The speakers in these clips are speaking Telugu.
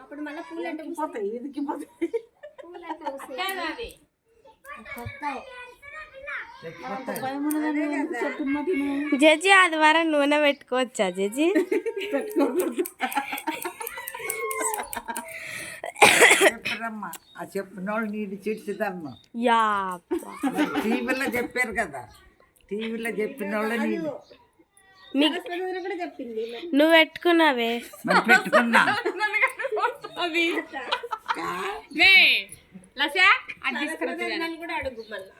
అప్పుడు మళ్ళీ పూలు అంటే పోతాయి పూలు అంటే తిను జడ్జి ఆదివారం నూనె పెట్టుకోవచ్చా జడ్జి చిడిచిదమ్మా యా. టీవీలో చెప్పారు కదా. టీవీలో చెప్పిన వాళ్ళు నీళ్ళు నువ్వు పెట్టుకున్నావే. పెట్టుకున్నా. నన్ను కూడా అడుగు మళ్ళీ.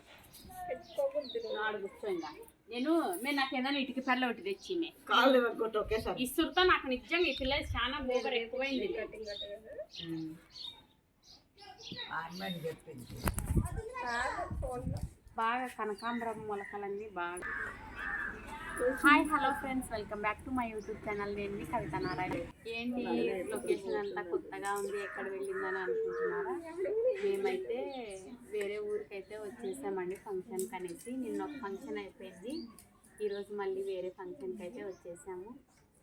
నేను మేము నాకు ఏదైనా ఇటుకి పర్ల ఒకటి తెచ్చింది ఒకేసారి. ఇసురుతో నాకు నిజంగా ఈ పిల్లలు చాలా బోగర్ ఎక్కువైంది. బాగా కనకాంబరం మొలకలన్నీ బాగా. Hi hello friends welcome back to my YouTube channel నేను కవిత నారాయణ. ఏంటి లొకేషన్ అంతా కొత్తగా ఉంది? ఎక్కడ వెళ్ళిందని అనుకుంటున్నారా? మేమైతే వేరే ఊరికైతే వచ్చేసామండి ఫంక్షన్కి అనేసి నిన్న ఒక ఫంక్షన్ అయిపోయింది. ఈరోజు మళ్ళీ వేరే ఫంక్షన్కి అయితే వచ్చేసాము.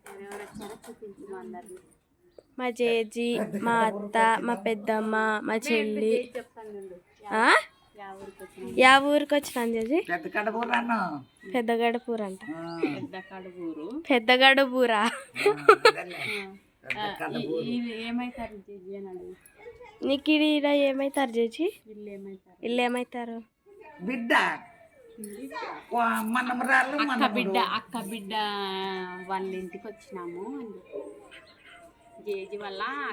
ఎవరెవరు వచ్చారో చూపించు అందరినీ. మా జేజీ మా అత్త మా పెద్దమ్మ మా చెల్లి. చెప్తాను? యా ఊరికి వచ్చిన కడబూరాను పెద్దగడపూర అంట. పెద్ద కడుగూరు పెద్దగడబూరా ఇది నీకు ఈడ ఏమైతారు జేజీ? వీళ్ళు ఏమైతారు? బిడ్డ. మనమరాలు బిడ్డ అక్క బిడ్డ వాళ్ళ ఇంటికి వచ్చినాము.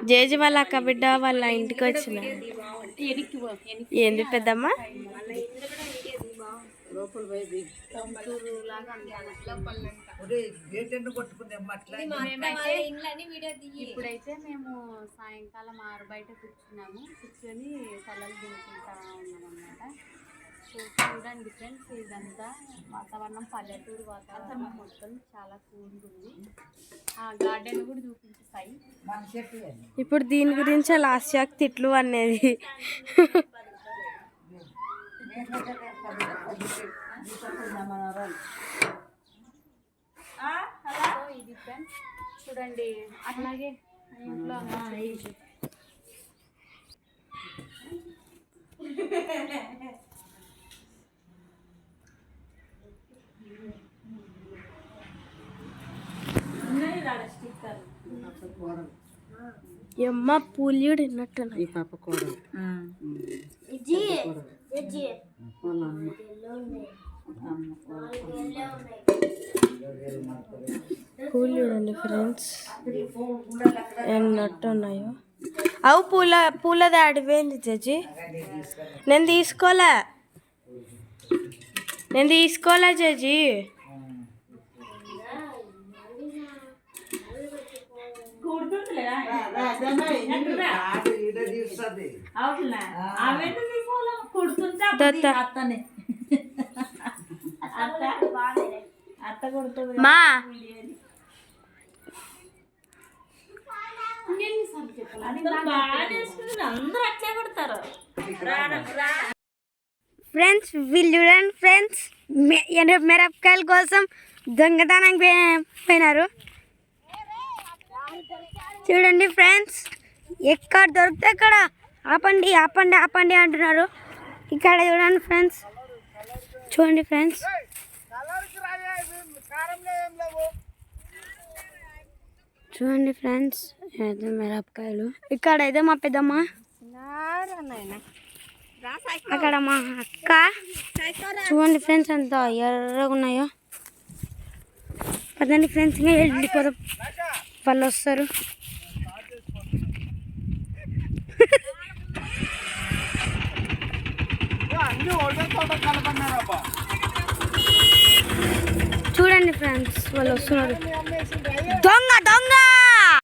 జేజి వాళ్ళ అక్క బిడ్డ వాళ్ళ ఇంటికి వచ్చిన. ఏంది పెద్దమ్మ? ఇప్పుడైతే మేము సాయంకాలం ఆరు బయట కూర్చున్నాము. కూర్చొని తలలు దించుకుంటా ఉన్నాం అనమాట సో చూడండి ఫ్రెండ్స్ ఇదంతా వాతావరణం పల్లెటూరు వాతావరణం మొత్తం చాలా కూల్గా ఉంది. ఆ గార్డెన్ కూడా అది. ఇప్పుడు దీని గురించి లాస్ట్ యాక్ తిట్లు అనేది. ఇది ఫ్రెండ్స్ చూడండి. అట్లాగే ఇంట్లో ఉన్న చెట్టు. ఎమ్మ పూలియుడు విన్నట్టున్నా ఈ పాప కూడా పూలు చూడండి ఫ్రెండ్స్. ఎన్నట్టున్నాయో. అవు పూల పూలది అడిపోయింది జడ్జి నేను తీసుకోలే. నేను తీసుకోలే జడ్జి మా ఫ్రెండ్స్ వీళ్ళు చూడండి ఫ్రెండ్స్ మిరపకాయల కోసం దొంగతనం పోయి- పోయినారు. చూడండి ఫ్రెండ్స్. ఎక్కడ దొరికితే అక్కడ ఆపండి ఆపండి ఆపండి అంటున్నారు. ఇక్కడ చూడండి ఫ్రెండ్స్. చూడండి ఫ్రెండ్స్. చూడండి ఫ్రెండ్స్. అయితే మిరపకాయలు. ఇక్కడ అయితే మా పెద్దమ్మ. అక్కడ మా అక్క. చూడండి ఫ్రెండ్స్ ఎంత ఎర్రగా ఉన్నాయో. పదండి ఫ్రెండ్స్ ఇంకా వెళ్ళిపోతాం వాళ్ళు వస్తారు. చూడండి ఫ్రెండ్స్ వాళ్ళు వస్తున్నారు. దొంగ దొంగ!